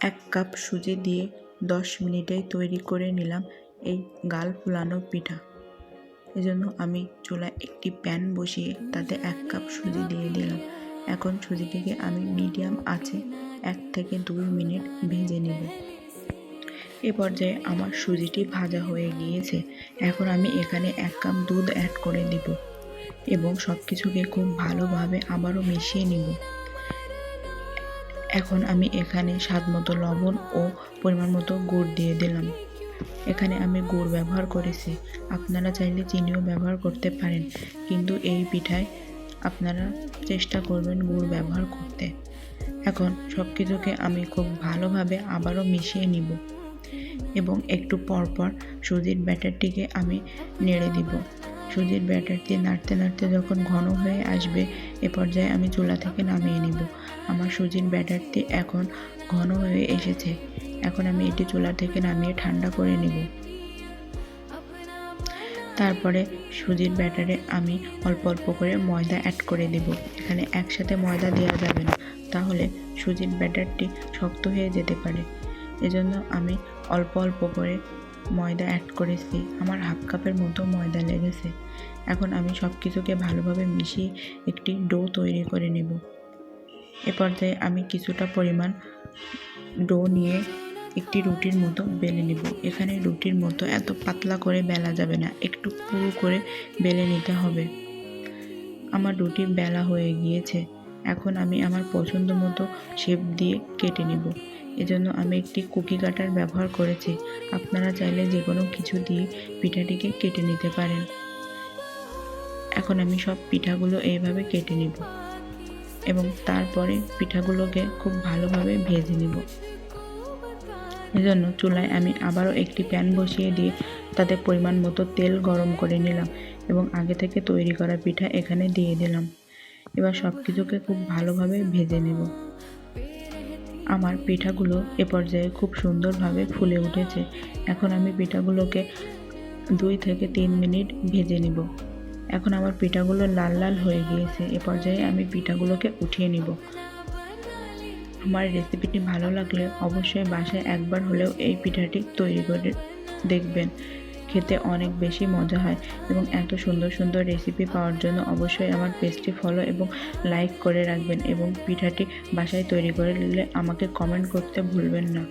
এক কাপ সুজি দিয়ে দশ মিনিটেই তৈরি করে নিলাম এই গাল ফুলানো পিঠা। এজন্য আমি চুলায় একটি প্যান বসিয়ে তাতে এক কাপ সুজি দিয়ে দিলাম। এখন সুজিটিকে আমি মিডিয়াম আছে এক থেকে দুই মিনিট ভেজে নেব। এ পর্যায়ে আমার সুজিটি ভাজা হয়ে গিয়েছে। এখন আমি এখানে এক কাপ দুধ অ্যাড করে দিব এবং সব কিছুকে খুব ভালোভাবে আবারও মিশিয়ে নিব। এখন আমি এখানে স্বাদ মতো লবণ ও পরিমাণ মতো গুড় দিয়ে দিলাম। এখানে আমি গুড় ব্যবহার করেছি। আপনারা চাইলে চিনিও ব্যবহার করতে পারেন, কিন্তু এই পিঠায় আপনারা চেষ্টা করবেন গুড় ব্যবহার করতে। এখন সব কিছুকে আমি খুব ভালোভাবে আবারও মিশিয়ে নিব এবং একটু পরপর সুজির ব্যাটারটিকে আমি নেড়ে দিব। সুজির ব্যাটারটি নাড়তে নাড়তে যখন ঘন হয়ে আসবে, এ পর্যায়ে আমি চুলা থেকে নামিয়ে নিব। আমার সুজির ব্যাটারটি এখন ঘন হয়ে এসেছে। এখন আমি এটি চুলা থেকে নামিয়ে ঠান্ডা করে নেব। তারপরে সুজির ব্যাটারে আমি অল্প অল্প করে ময়দা অ্যাড করে দেব এখানে একসাথে ময়দা দেওয়া যাবে না, তাহলে সুজির ব্যাটারটি শক্ত হয়ে যেতে পারে। এজন্য আমি অল্প অল্প করে ময়দা অ্যাড করেছি। আমার হাফ কাপের মতো ময়দা লেগেছে। এখন আমি সব কিছুকে ভালোভাবে মিশিয়ে একটি ডো তৈরি করে নেব। এ পর্যায়ে আমি কিছুটা পরিমাণ ডো নিয়ে একটি রুটির মতো বেলে নেব। এখানে রুটির মতো এত পাতলা করে বেলা যাবে না, একটু পুরু করে বেলে নিতে হবে। আমার রুটি বেলা হয়ে গিয়েছে। এখন আমি আমার পছন্দ মতো শেপ দিয়ে কেটে নেব। এজন্য আমি একটি কুকি কাটার ব্যবহার করেছি। আপনারা চাইলে যে কোনো কিছু দিয়ে পিঠাটিকে কেটে নিতে পারেন। এখন আমি সব পিঠাগুলো এইভাবে কেটে নেব এবং তারপরে পিঠাগুলোকে খুব ভালোভাবে ভেজে নেব। এজন্য চুলায় আমি আবারও একটি প্যান বসিয়ে দিয়ে তাতে পরিমাণ মতো তেল গরম করে নিলাম এবং আগে থেকে তৈরি করা পিঠা এখানে দিয়ে দিলাম। এবার সব কিছুকে খুব ভালোভাবে ভেজে নেব। আমার পিঠাগুলো এ পর্যায়ে খুব সুন্দরভাবে ফুলে উঠেছে। এখন আমি পিঠাগুলোকে দুই থেকে তিন মিনিট ভেজে নেব। এখন আমার পিঠাগুলো লাল লাল হয়ে গিয়েছে, এ পর্যায়ে আমি পিঠাগুলোকে উঠিয়ে নিব। আমার রেসিপিটি ভালো লাগলে অবশ্যই বাসায় একবার হলেও এই পিঠাটি তৈরি করে দেখবেন। খেতে অনেক বেশি মজা হয় এবং এত সুন্দর সুন্দর রেসিপি পাওয়ার জন্য অবশ্যই আমার পেজটি ফলো এবং লাইক করে রাখবেন এবং পিঠাটি বাসায় তৈরি করে নিলে আমাকে কমেন্ট করতে ভুলবেন না।